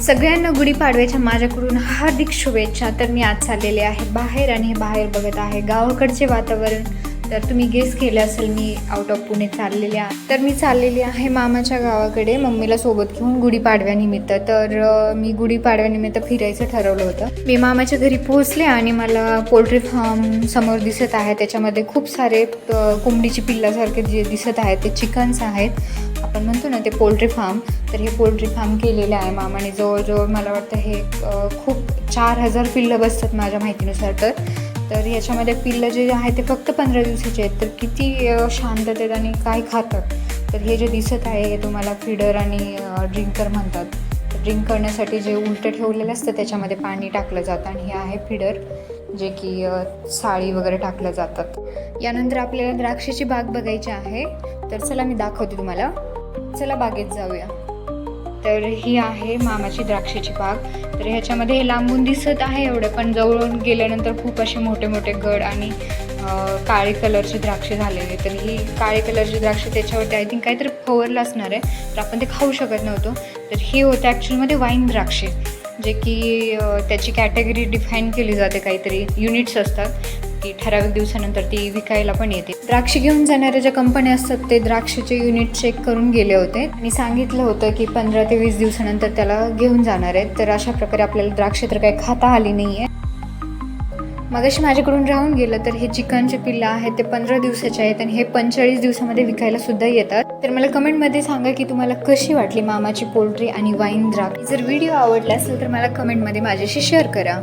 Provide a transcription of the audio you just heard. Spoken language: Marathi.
सगळ्यांना गुढीपाडव्याच्या माझ्याकडून हार्दिक शुभेच्छा. तर मी आज चाललेले आहे बाहेर आणि हे बाहेर बघत आहे. गावाकडचे वातावरण तर तुम्ही गेस केलं असेल मी आउट ऑफ पुणे चाललेली आहे तर मी चाललेली आहे मामाच्या गावाकडे मम्मीला सोबत घेऊन गुढीपाडव्यानिमित्त तर मी गुढीपाडव्यानिमित्त फिरायचं ठरवलं होतं. मी मामाच्या घरी पोहोचले आणि मला पोल्ट्री फार्म समोर दिसत आहे. त्याच्यामध्ये खूप सारे कोंबडीची पिल्लासारखे जे दिसत आहेत ते चिकन्स आहेत. आपण म्हणतो ना ते पोल्ट्री फार्म तर हे पोल्ट्री फार्म केलेलं आहे मामाने. जवळजवळ मला वाटतं हे खूप चार हजार पिल्लं बसतात माझ्या माहितीनुसार तर. तर याच्यामध्ये पिल्लं जे आहे ते फक्त पंधरा दिवसाचे आहेत. तर किती शांततेत आणि काय खातात? तर हे जे दिसत आहे हे तुम्हाला फिडर आणि ड्रिंकर म्हणतात. ड्रिंक करण्यासाठी जे उलटं ठेवलेलं असतं त्याच्यामध्ये पाणी टाकलं जातं आणि हे आहे फिडर जे की साळी वगैरे टाकल्या जातात. यानंतर आपल्याला द्राक्षाची बाग बघायची आहे. तर चला मी दाखवते तुम्हाला. चला बागेत जाऊया. तर ही आहे मामाची द्राक्षाची बाग. तर ह्याच्यामध्ये हे लांबून दिसत आहे एवढं पण जवळून गेल्यानंतर खूप असे मोठे मोठे गड आणि काळे कलरचे द्राक्षे झालेले. तर ही काळे कलरचे द्राक्ष त्याच्यावरती आय थिंक काहीतरी फवरलं असणार आहे तर आपण ते खाऊ शकत नव्हतो. तर हे होतं ॲक्च्युअलमध्ये वाईन द्राक्षे जे की त्याची कॅटेगरी डिफाईन केली जाते काहीतरी युनिट्स असतात. की ठराविक दिवसानंतर ती विकायला पण येते. द्राक्ष घेऊन जाणाऱ्या ज्या कंपन्या असतात ते द्राक्षचे युनिट चेक करून गेले होते. आणि सांगितलं होतं की पंधरा ते वीस दिवसानंतर त्याला घेऊन जाणार आहेत. तर अशा प्रकारे आपल्याला द्राक्ष तर काही खाता आली नाही आहे मगाशी माझ्याकडून राहून गेलं तर हे चिकनचे पिल्लं आहेत ते पंधरा दिवसाचे आहेत आणि हे पंचेचाळीस दिवसामध्ये विकायला सुद्धा येतात. तर मला कमेंटमध्ये सांगा की तुम्हाला कशी वाटली मामाची पोल्ट्री आणि वाईन द्राक्ष? जर व्हिडिओ आवडला असेल तर मला कमेंटमध्ये माझ्याशी शेअर करा.